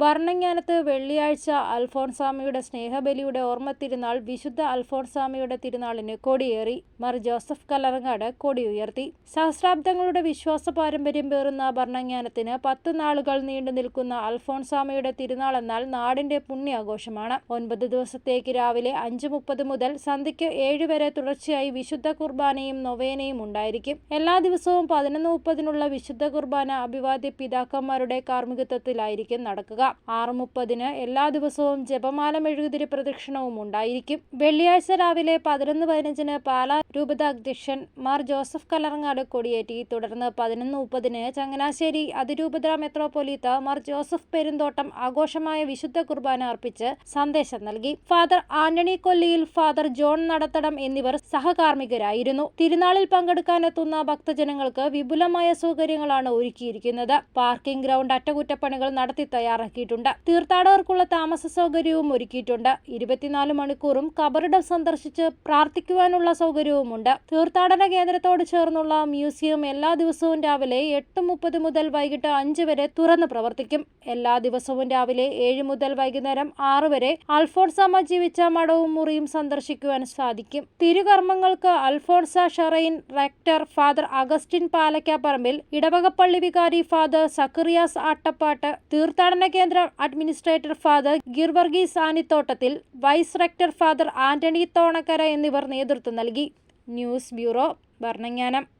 ഭരണങ്ങാനത്ത് വെള്ളിയാഴ്ച അൽഫോൺസാമിയുടെ സ്നേഹബലിയുടെ ഓർമ്മ തിരുനാൾ വിശുദ്ധ അൽഫോൺസാമിയുടെ തിരുനാളിന് കൊടിയേറി. മർ ജോസഫ് കല്ലറങ്ങാട് കൊടിയുയർത്തി സഹസ്രാബ്ദങ്ങളുടെ വിശ്വാസ പാരമ്പര്യം പേറുന്ന ഭരണങ്ങാനത്തിന് പത്ത് നാളുകൾ നീണ്ടു നിൽക്കുന്ന അൽഫോൺസാമയുടെ തിരുനാൾ എന്നാൽ നാടിന്റെ പുണ്യാഘോഷമാണ്. ഒൻപത് ദിവസത്തേക്ക് രാവിലെ അഞ്ച് മുപ്പത് മുതൽ സന്ധ്യയ്ക്ക് ഏഴ് വരെ തുടർച്ചയായി വിശുദ്ധ കുർബാനയും നൊവേനയും ഉണ്ടായിരിക്കും. എല്ലാ ദിവസവും പതിനൊന്ന് മുപ്പതിനുള്ള വിശുദ്ധ കുർബാന അഭിവാദ്യ പിതാക്കന്മാരുടെ കാർമ്മികത്വത്തിലായിരിക്കും നടക്കുക. ആറ് മുപ്പതിന് എല്ലാ ദിവസവും ജപമാല മെഴുകുതിരി പ്രദക്ഷിണവും ഉണ്ടായിരിക്കും. വെള്ളിയാഴ്ച രാവിലെ പതിനൊന്ന് പതിനഞ്ചിന് പാലാ രൂപത അധ്യക്ഷൻ മാർ ജോസഫ് കലറങ്ങാട് കൊടിയേറ്റി. തുടർന്ന് പതിനൊന്ന് മുപ്പതിന് ചങ്ങനാശ്ശേരി അതിരൂപത മെത്രോപൊലീത്ത മാർ ജോസഫ് പെരുന്തോട്ടം ആഘോഷമായ വിശുദ്ധ കുർബാന അർപ്പിച്ച് സന്ദേശം നൽകി. Father Antony Kolliyil father John Nadathadam എന്നിവർ സഹകാർമ്മികരായിരുന്നു. തിരുനാളിൽ പങ്കെടുക്കാനെത്തുന്ന ഭക്തജനങ്ങൾക്ക് വിപുലമായ സൗകര്യങ്ങളാണ് ഒരുക്കിയിരിക്കുന്നത്. പാർക്കിംഗ് ഗ്രൗണ്ട് അറ്റകുറ്റപ്പണികൾ നടത്തി തയ്യാറാക്കിയിട്ടുണ്ട് തീർത്ഥാടകർക്കുള്ള താമസ സൗകര്യവും ഒരുക്കിയിട്ടുണ്ട്. ഇരുപത്തിനാല് മണിക്കൂറും കബറിടം സന്ദർശിച്ച് പ്രാർത്ഥിക്കുവാനുള്ള സൗകര്യവുമുണ്ട്. തീർത്ഥാടന കേന്ദ്രത്തോട് ചേർന്നുള്ള മ്യൂസിയം എല്ലാ ദിവസവും രാവിലെ എട്ട് മുപ്പത് മുതൽ വൈകിട്ട് അഞ്ച് വരെ തുറന്ന് പ്രവർത്തിക്കും. എല്ലാ ദിവസവും രാവിലെ ഏഴ് മുതൽ വൈകുന്നേരം ആറ് വരെ അൽഫോൺസാമ ജീവിച്ച മഠവും മുറിയും സന്ദർശിക്കുവാൻ സാധിക്കും. തിരുകർമ്മങ്ങൾക്ക് Alphonsa shrine rector father Augustine Palakkaparambil ഇടവകപ്പള്ളി വികാരി ഫാദർ സക്കറിയാസ് ആട്ടപ്പാട്ട് തീർത്ഥാടന കേന്ദ്ര administrator father Geevarghese Sanithottathil vice rector father Antony Thonakkara എന്നിവർ നേതൃത്വം നൽകി. News bureau Bharananganam.